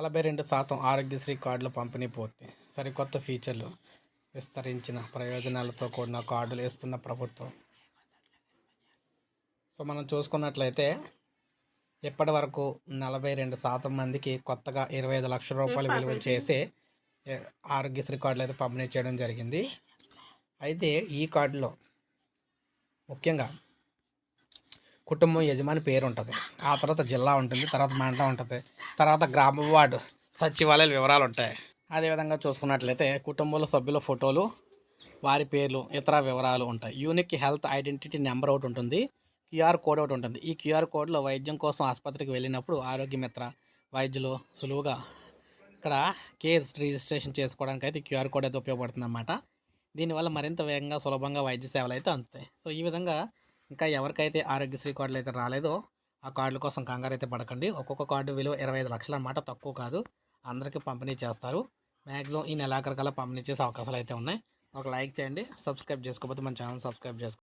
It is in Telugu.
నలభై రెండు శాతం ఆరోగ్యశ్రీ కార్డుల పంపిణీ పూర్తి. సరికొత్త ఫీచర్లు విస్తరించిన ప్రయోజనాలతో కూడిన కార్డులు ఇస్తున్న ప్రభుత్వం. సో మనం చూసుకున్నట్లయితే ఇప్పటి వరకు నలభై రెండు శాతం మందికి కొత్తగా ఇరవై ఐదు లక్షల రూపాయలు విలువ చేసి ఆరోగ్యశ్రీ కార్డులు అయితే పంపిణీ చేయడం జరిగింది. అయితే ఈ కార్డులో ముఖ్యంగా కుటుంబం యజమాని పేరు ఉంటుంది ఆ తర్వాత జిల్లా ఉంటుంది తర్వాత మండలం ఉంటుంది తర్వాత గ్రామ వార్డు సచివాలయాల వివరాలు ఉంటాయి. అదేవిధంగా చూసుకున్నట్లయితే కుటుంబంలో సభ్యుల ఫోటోలు వారి పేర్లు ఇతర వివరాలు ఉంటాయి. యూనిక్ హెల్త్ ఐడెంటిటీ నెంబర్ ఒకటి ఉంటుంది క్యూఆర్ కోడ్ ఒకటి ఉంటుంది. ఈ క్యూఆర్ కోడ్లో వైద్యం కోసం ఆసుపత్రికి వెళ్ళినప్పుడు ఆరోగ్య మిత్ర వైద్యులు సులువుగా ఇక్కడ కేస్ రిజిస్ట్రేషన్ చేసుకోవడానికి అయితే క్యూఆర్ కోడ్ అయితే ఉపయోగపడుతుంది అన్నమాట దీనివల్ల మరింత వేగంగా సులభంగా వైద్య సేవలు అయితే అందుతాయి. సో ఈ విధంగా ఇంకా ఎవరికైతే ఆరోగ్యశ్రీ కార్డులు అయితే రాలేదో ఆ కార్డుల కోసం కంగారు అయితే పడకండి. ఒక్కొక్క కార్డు విలువ ఇరవై ఐదు లక్షలు అనమాట తక్కువ కాదు. అందరికీ పంపిణీ చేస్తారు. మ్యాక్సిమం ఈ నెలాఖరికల్లా పంపిణీ చేసే అవకాశాలు అయితే ఉన్నాయి. ఒక లైక్ చేయండి. సబ్స్క్రైబ్ చేసుకోకపోతే మన ఛానల్ సబ్స్క్రైబ్ చేసుకో